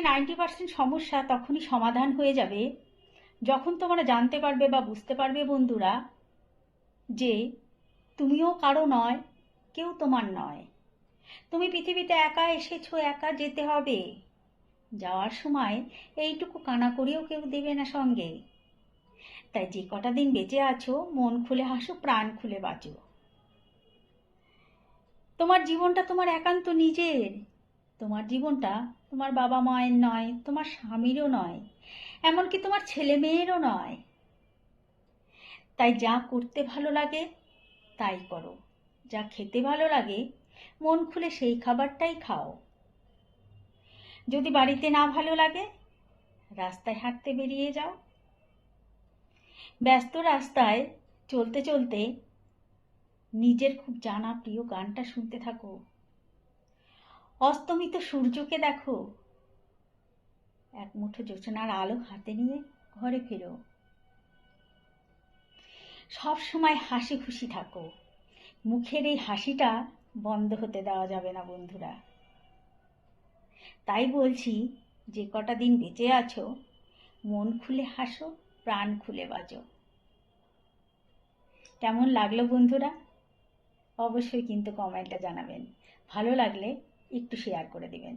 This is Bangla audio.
নাইনটি পার্সেন্ট সমস্যা তখনই সমাধান হয়ে যাবে যখন তোমরা জানতে পারবে বা বুঝতে পারবে বন্ধুরা যে তুমিও কারও নয়, কেউ তোমার নয়। তুমি পৃথিবীতে একা এসেছ, একা যেতে হবে। যাওয়ার সময় এইটুকু কানা করেও কেউ দেবে না সঙ্গে। তাই যে কটা দিন বেঁচে আছো, মন খুলে হাসো, প্রাণ খুলে বাঁচো। তোমার জীবনটা তোমার একান্ত নিজের। তোমার জীবনটা তোমার বাবা মায়ের নয়, তোমার স্বামীরও নয়, এমনকি তোমার ছেলে মেয়েরও নয়। তাই যা করতে ভালো লাগে, তাই করো। যা খেতে ভালো লাগে, মন খুলে সেই খাবারটাই খাও। যদি বাড়িতে না ভালো লাগে, রাস্তায় হাঁটতে বেরিয়ে যাও। ব্যস্ত রাস্তায় চলতে চলতে নিজের খুব জানা প্রিয় গানটা শুনতে থাকো। অস্তমিত সূর্যকে দেখো। এক মুঠো জোছনার আলো হাতে নিয়ে ঘরে ফেরো। সব সময় হাসি খুশি থাকো। মুখের এই হাসিটা বন্ধ হতে দেওয়া যাবে না বন্ধুরা। তাই বলছি, যে কটা দিন বেঁচে আছো, মন খুলে হাসো, প্রাণ খুলে বাজো। কেমন লাগল বন্ধুরা? অবশ্যই কিন্তু কমেন্টে জানাবেন। ভালো লাগলে একটু শেয়ার করে দিবেন।